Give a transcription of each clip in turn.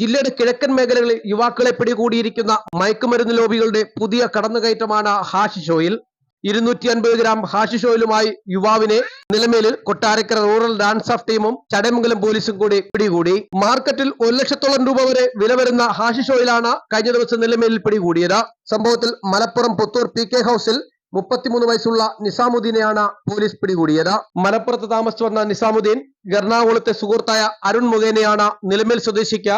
ജില്ലയുടെ കിഴക്കൻ മേഖലകളിൽ യുവാക്കളെ പിടികൂടിയിരിക്കുന്ന മയക്കുമരുന്ന് ലോബികളുടെ പുതിയ കടന്നുകയറ്റമാണ് ഹാഷിഷോയിൽ ഇരുന്നൂറ്റി അൻപത് ഗ്രാം ഹാഷിഷോയിലുമായി യുവാവിനെ നിലമേലിൽ കൊട്ടാരക്കര റൂറൽ ഡാൻസ് ഓഫ് ടീമും ചടയമംഗലം പോലീസും കൂടി പിടികൂടി. മാർക്കറ്റിൽ ഒരു ലക്ഷത്തോളം രൂപ വരെ വില വരുന്ന ഹാഷിഷോയിലാണ് കഴിഞ്ഞ ദിവസം നിലമേലിൽ പിടികൂടിയത്. സംഭവത്തിൽ മലപ്പുറം പുത്തൂർ പി കെ ഹൌസിൽ മുപ്പത്തിമൂന്ന് വയസ്സുള്ള നിസാമുദ്ദീനെയാണ് പോലീസ് പിടികൂടിയത്. മലപ്പുറത്ത് താമസിച്ചു വന്ന നിസാമുദ്ദീൻ എറണാകുളത്തെ സുഹൃത്തായ അരുൺ മുഖേനയാണ് നിലമേൽ സ്വദേശിക്ക്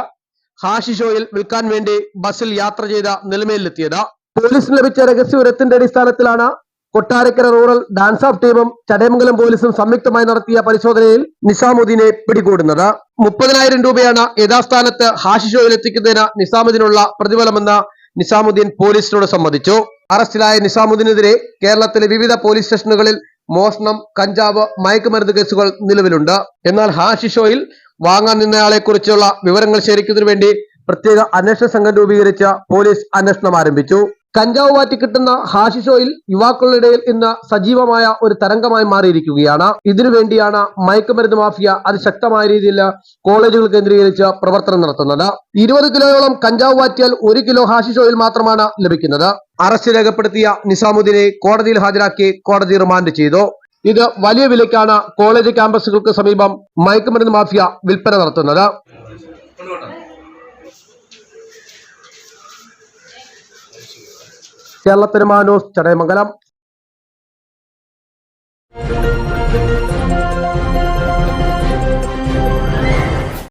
ഹാഷിഷോയിൽ വിൽക്കാൻ വേണ്ടി ബസ്സിൽ യാത്ര ചെയ്ത നിലമേലിലെത്തിയത് പോലീസിന് ലഭിച്ച രഹസ്യവിവരത്തിന്റെ അടിസ്ഥാനത്തിലാണ് കൊട്ടാരക്കര റൂറൽ ഡാൻസ് ഓഫ് ടീമും ചടയമംഗലം പോലീസും സംയുക്തമായി നടത്തിയ പരിശോധനയിൽ നിസാമുദ്ദീനെ പിടികൂടുന്നത്. മുപ്പതിനായിരം രൂപയാണ് യഥാസ്ഥാനത്ത് ഹാഷിഷോയിൽ എത്തിക്കുന്നതിന് നിസാമുദ്ദീനുള്ള പ്രതിഫലമെന്ന് നിസാമുദ്ദീൻ പോലീസിനോട് സമ്മതിച്ചു. അറസ്റ്റിലായ നിസാമുദ്ദീനെതിരെ കേരളത്തിലെ വിവിധ പോലീസ് സ്റ്റേഷനുകളിൽ മോഷണം കഞ്ചാവ് മയക്കുമരുന്ന് കേസുകൾ നിലവിലുണ്ട്. എന്നാൽ ഹാഷിഷോയിൽ വാങ്ങാൻ നിന്നയാളെ കുറിച്ചുള്ള വിവരങ്ങൾ ശേഖരിക്കുന്നതിന് വേണ്ടി പ്രത്യേക അന്വേഷണ സംഘം രൂപീകരിച്ച പോലീസ് അന്വേഷണം ആരംഭിച്ചു. കഞ്ചാവ് മാറ്റി കിട്ടുന്ന ഹാഷിഷോയിൽ യുവാക്കളുടെ ഇടയിൽ ഇന്ന് സജീവമായ ഒരു തരംഗമായി മാറിയിരിക്കുകയാണ്. ഇതിനുവേണ്ടിയാണ് മയക്കുമരുന്ന് മാഫിയ അതിശക്തമായ രീതിയിൽ കോളേജുകൾ കേന്ദ്രീകരിച്ച് പ്രവർത്തനം നടത്തുന്നത്. ഇരുപത് കിലോയോളം കഞ്ചാവ് മാറ്റിയാൽ ഒരു കിലോ ഹാഷിഷോയിൽ മാത്രമാണ് ലഭിക്കുന്നത്. അറസ്റ്റ് രേഖപ്പെടുത്തിയ നിസാമുദ്ദീനെ കോടതിയിൽ ഹാജരാക്കി കോടതി റിമാൻഡ് ചെയ്തു. ഇത് വലിയ വിലയ്ക്കാണ് കോളേജ് ക്യാമ്പസുകൾക്ക് സമീപം മയക്കുമരുന്ന് മാഫിയ വിൽപ്പന നടത്തുന്നത്. കേരളത്തിനുമാനോസ് ചടയമംഗലം.